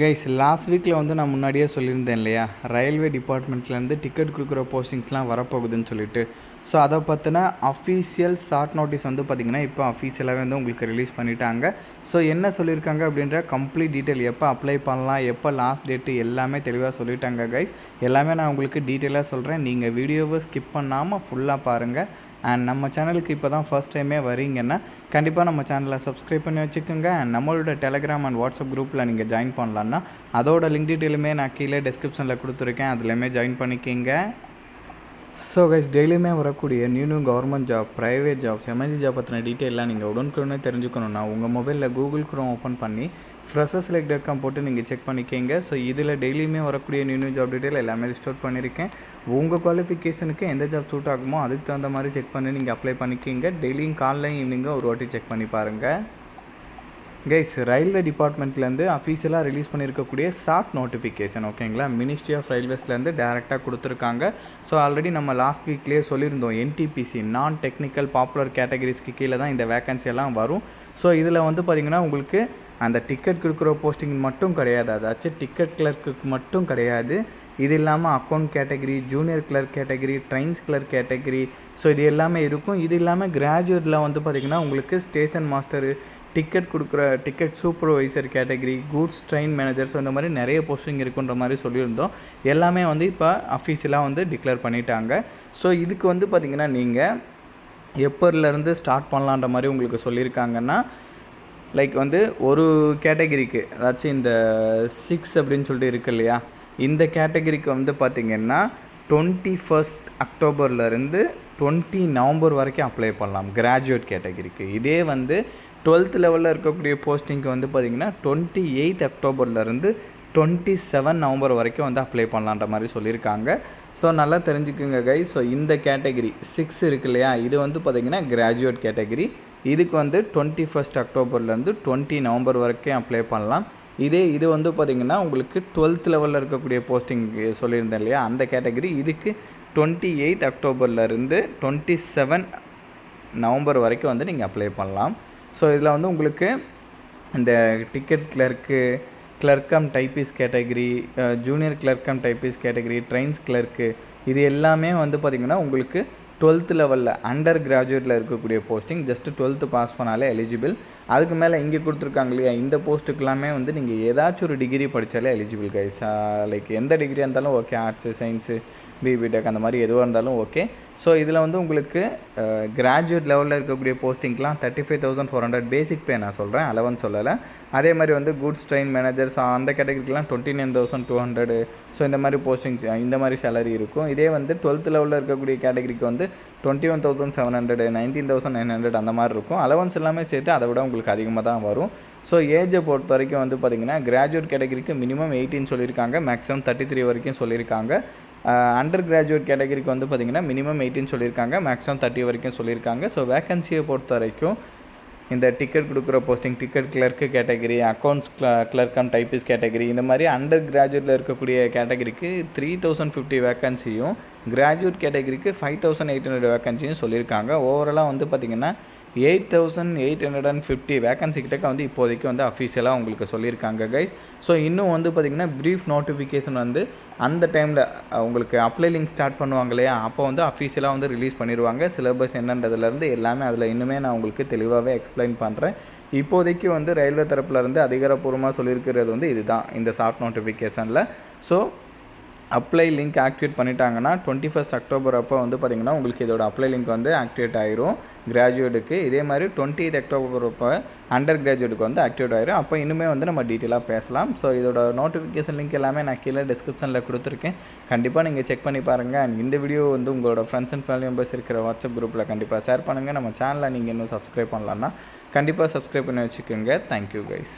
Guys last வீக்கில் வந்து நான் முன்னாடியே சொல்லியிருந்தேன் இல்லையா? ரயில்வே டிபார்ட்மெண்ட்லேருந்து டிக்கெட் கொடுக்குற போஸ்டிங்ஸ்லாம் வரப்போகுதுன்னு சொல்லிட்டு. ஸோ அதை பற்றின அஃபீஷியல் ஷார்ட் நோட்டீஸ் வந்து பார்த்திங்கன்னா இப்போ அஃபீஷியலாகவே வந்து உங்களுக்கு ரிலீஸ் பண்ணிட்டாங்க. ஸோ என்ன சொல்லியிருக்காங்க அப்படின்ற கம்ப்ளீட் டீட்டெயில் எப்போ அப்ளை பண்ணலாம் எப்போ லாஸ்ட் டேட்டு எல்லாமே தெளிவாக சொல்லிட்டாங்க கைஸ் எல்லாமே நான் உங்களுக்கு டீட்டெயிலாக சொல்கிறேன் நீங்கள் வீடியோவை ஸ்கிப் பண்ணாமல் ஃபுல்லாக பாருங்கள் அண்ட் நம்ம சேனலுக்கு இப்போ தான் ஃபர்ஸ்ட் டைமே வரீங்கன்னா கண்டிப்பாக நம்ம சேனலை சப்ஸ்கிரைப் பண்ணி வச்சுக்கோங்க. அண்ட் நம்மளோட டெலகிராம் அண்ட் வாட்ஸ்அப் குரூப்பில் நீங்கள் ஜாயின் பண்ணலான்னா அதோட லிங்க் டீட்டெயிலுமே நான் கீழே டிஸ்கிரிப்ஷனில் கொடுத்துருக்கேன். அதுலேயுமே ஜாயின் பண்ணிக்கிங்க. ஸோ கைஸ் டெய்லியுமே வரக்கூடிய new new government job private jobs எமர்ஜி job பற்றின டீட்டெயிலாம் நீங்கள் உடனுக்குடனே தெரிஞ்சுக்கணும்னா உங்கள் மொபைலில் கூகுள் க்ரோம் ஓப்பன் பண்ணி ஃப்ரெஷர் லைக் டாட் காம் போட்டு நீங்கள் செக் பண்ணிக்கிங்க. ஸோ இதில் டெய்லியுமே வரக்கூடிய நியூ நியூ ஜாப் டீட்டெயில் எல்லாமே ஸ்டோர் பண்ணியிருக்கேன் உங்கள் குவாலிஃபிகேஷனுக்கு எந்த ஜாப் சூட் ஆகுமோ அதுக்கு தகுந்த மாதிரி செக் பண்ணி நீங்கள் அப்ளை பண்ணிக்கிங்க. டெய்லியும் காலையில் ஈவினிங்கும் ஒரு வாட்டி செக் பண்ணி பாருங்கள் கைஸ் ரயில்வே டிபார்ட்மெண்ட்லேருந்து அஃபீஷியலாக ரிலீஸ் பண்ணியிருக்கக்கூடிய ஷார்ட் நோட்டிஃபிகேஷன் ஓகேங்களா மினிஸ்ட்ரி ஆஃப் ரயில்வேஸ்லேருந்து டேரெக்டாக கொடுத்துருக்காங்க. ஸோ ஆல்ரெடி நம்ம லாஸ்ட் வீக்லேயே சொல்லியிருந்தோம் என்டிபிசி நான் டெக்னிக்கல் பாப்புலர் கேட்டகரிஸ்க்கு கீழே தான் இந்த வேகன்சி எல்லாம் வரும். ஸோ இதில் வந்து பார்த்திங்கன்னா உங்களுக்கு அந்த டிக்கெட் கொடுக்குற போஸ்டிங் மட்டும் கிடையாது. அதாச்சும் டிக்கெட் கிளர்க்குக்கு மட்டும் கிடையாது. இது இல்லாமல் account category junior clerk category trains clerk category so இது எல்லாமே இருக்கும். இது இல்லாமல் கிராஜுவேட்டில் வந்து பார்த்திங்கன்னா உங்களுக்கு ஸ்டேஷன் மாஸ்டரு டிக்கெட் கொடுக்குற ticket supervisor category goods train manager so இந்த மாதிரி நிறைய போஸ்டிங் இருக்குன்ற மாதிரி சொல்லியிருந்தோம். எல்லாமே வந்து இப்போ அஃபீஷியலாக வந்து டிக்ளேர் பண்ணிட்டாங்க. ஸோ இதுக்கு வந்து பார்த்திங்கன்னா நீங்கள் எப்பர்லேருந்து ஸ்டார்ட் பண்ணலான்ற மாதிரி உங்களுக்கு சொல்லியிருக்காங்கன்னா லைக் வந்து ஒரு கேட்டகிரிக்கு அதாச்சும் இந்த சிக்ஸ் அப்படின்னு சொல்லிட்டு இருக்கு இல்லையா? இந்த கேட்டகிரிக்கு வந்து பார்த்திங்கன்னா டுவெண்ட்டி ஃபஸ்ட் அக்டோபர்லேருந்து டுவெண்ட்டி நவம்பர் வரைக்கும் அப்ளை பண்ணலாம் கிராஜுவேட் கேட்டகிரிக்கு இதே வந்து டுவெல்த் லெவலில் இருக்கக்கூடிய போஸ்டிங்க்கு வந்து பார்த்திங்கன்னா டுவெண்ட்டி எயித் அக்டோபர்லேருந்து டுவெண்ட்டி செவன் நவம்பர் வரைக்கும் வந்து அப்ளை பண்ணலான்ற மாதிரி சொல்லியிருக்காங்க. ஸோ நல்லா தெரிஞ்சுக்குங்க கை ஸோ இந்த கேட்டகரி சிக்ஸ் இருக்கு இல்லையா? இது வந்து பார்த்திங்கன்னா கிராஜுவேட் கேட்டகரி இதுக்கு வந்து டுவெண்ட்டி ஃபஸ்ட் அக்டோபர்லேருந்து டுவெண்ட்டி நவம்பர் வரைக்கும் அப்ளை பண்ணலாம். இதே இது வந்து பார்த்திங்கன்னா உங்களுக்கு டுவெல்த் லெவலில் இருக்கக்கூடிய போஸ்டிங் சொல்லியிருந்தேன் இல்லையா? அந்த கேட்டகரி இதுக்கு டுவெண்ட்டி எயித் அக்டோபர்லேருந்து டுவெண்ட்டி செவன் நவம்பர் வரைக்கும் வந்து நீங்கள் அப்ளை பண்ணலாம். ஸோ இதில் வந்து உங்களுக்கு இந்த ticket clerk clerk cum typist category junior clerk cum typist category trains clerk இது எல்லாமே வந்து பார்த்திங்கன்னா உங்களுக்கு டுவெல்த் லெவலில் அண்டர் கிராஜுவேட்டில் இருக்கக்கூடிய போஸ்டிங் ஜஸ்ட்டு டுவெல்த்து பாஸ் பண்ணாலே எலிஜிபிள் அதுக்கு மேலே இங்கே கொடுத்துருக்காங்க இல்லையா இந்த போஸ்ட்டுக்கெல்லாமே வந்து நீங்கள் ஏதாச்சும் ஒரு டிகிரி படித்தாலே எலிஜிபிள் கைஸ் லைக் எந்த டிகிரியாக இருந்தாலும் ஓகே ஆர்ட்ஸு சயின்ஸு பிபிடெக் அந்த மாதிரி எதுவாக இருந்தாலும் ஓகே ஸோ இதில் வந்து உங்களுக்கு கிராஜுவேட் லெவலில் இருக்கக்கூடிய போஸ்டிங்லாம் thirty five thousand four hundred basic pay நான் சொல்கிறேன் அலவன் சொல்லலை. அதே மாதிரி வந்து குட்ஸ் ட்ரெயின் மேனேஜர்ஸ் அந்த கேட்டகரிக்கெலாம் twenty nine thousand two hundred so இந்த மாதிரி போஸ்டிங்ஸ் இந்த மாதிரி சேலரி இருக்கும். இதே வந்து டுவெல்த் லெவலில் இருக்கக்கூடிய கேட்டகரிக்கு வந்து twenty one thousand seven hundred nineteen thousand nine hundred அந்த மாதிரி இருக்கும். அலவன்ஸ் எல்லாமே சேர்த்து அதை விட உங்களுக்கு அதிகமாக தான் வரும். ஸோ ஏஜை பொறுத்த வரைக்கும் வந்து பார்த்திங்கன்னா கிராஜுவேட் கேட்டகரிக்கு மினிமம் எயிட்டின் சொல்லியிருக்காங்க. மேக்ஸிமம் தேர்ட்டி த்ரீ வரைக்கும் சொல்லியிருக்காங்க. அண்டர் கிராஜுவேட் கேட்டகரிக்கு வந்து பார்த்திங்கன்னா மினிமம் எயிட்டின் சொல்லியிருக்காங்க மேக்ஸிமம் தேர்ட்டி வரைக்கும் சொல்லியிருக்காங்க. ஸோ வேகன்சியை பொறுத்த வரைக்கும் இந்த டிக்கெட் கொடுக்குற posting ticket clerk category accounts clerk and typist category இந்த மாதிரி அண்டர் கிராஜுவேட்டில் இருக்கக்கூடிய கேட்டகரிக்கு த்ரீ தௌசண்ட் ஃபிஃப்டி வேக்கன்சியும் கிராஜுவேட் கேட்டகரிக்கு ஃபைவ் தௌசண்ட் எயிட் ஹண்ட்ரட் வேக்கன்சியும் சொல்லியிருக்காங்க. ஓவராலாக வந்து பார்த்திங்கன்னா eight thousand eight hundred and fifty vacancy கிட்டக்க வந்து இப்போதைக்கு வந்து அஃபீஷியலாக உங்களுக்கு சொல்லியிருக்காங்க கைஸ் ஸோ இன்னும் வந்து பார்த்திங்கன்னா ப்ரீஃப் நோட்டிஃபிகேஷன் வந்து அந்த டைமில் உங்களுக்கு அப்ளை லிங்க் ஸ்டார்ட் பண்ணுவாங்க இல்லையா? அப்போ வந்து அஃபீஷியலாக வந்து ரிலீஸ் பண்ணிடுவாங்க சிலபஸ் என்னன்றதுலேருந்து எல்லாமே அதில் இன்னுமே நான் உங்களுக்கு தெளிவாகவே எக்ஸ்பிளைன் பண்ணுறேன் இப்போதைக்கு வந்து ரயில்வே தரப்புலேருந்து அதிகாரப்பூர்வமாக சொல்லியிருக்கிறது வந்து இதுதான் இந்த ஷார்ட் நோட்டிஃபிகேஷனில் ஸோ அப்ளை லிங்க் ஆக்டிவேட் பண்ணிட்டாங்கன்னா டுவெண்ட்டி ஃபஸ்ட் அக்டோபர் அப்போ வந்து பார்த்திங்கன்னா உங்களுக்கு இதோட அப்ளை லிங்க் வந்து ஆக்டிவேட் ஆயிரும். கிராஜுவேட்டுக்கு இதே மாதிரி டுவெண்ட்டி எயிட் அக்டோபர் அப்போ அண்டர் கிராஜுவேட்டுக்கு வந்து ஆக்டிவேட் ஆயிரும். அப்போ இன்னுமே வந்து நம்ம டீட்டெயிலாக பேசலாம். ஸோ இதோட நோட்டிஃபிகேஷன் லிங்க் எல்லாமே நான் கீழே டிஸ்கிரிப்ஷனில் கொடுத்துருக்கேன். கண்டிப்பாக நீங்கள் செக் பண்ணி பாருங்கள் அண்ட் இந்த வீடியோ வந்து உங்களோட ஃப்ரெண்ட்ஸ் அண்ட் ஃபேமிலி மெம்பர்ஸ் இருக்கிற வாட்ஸ்அப் குரூப்பில் கண்டிப்பாக ஷேர் பண்ணுங்கள் நம்ம சேனலை நீங்கள் இன்னும் சப்ஸ்கிரைப் பண்ணலான்னா கண்டிப்பாக சப்ஸ்கிரைப் பண்ணி வச்சுக்கோங்க. Thank you guys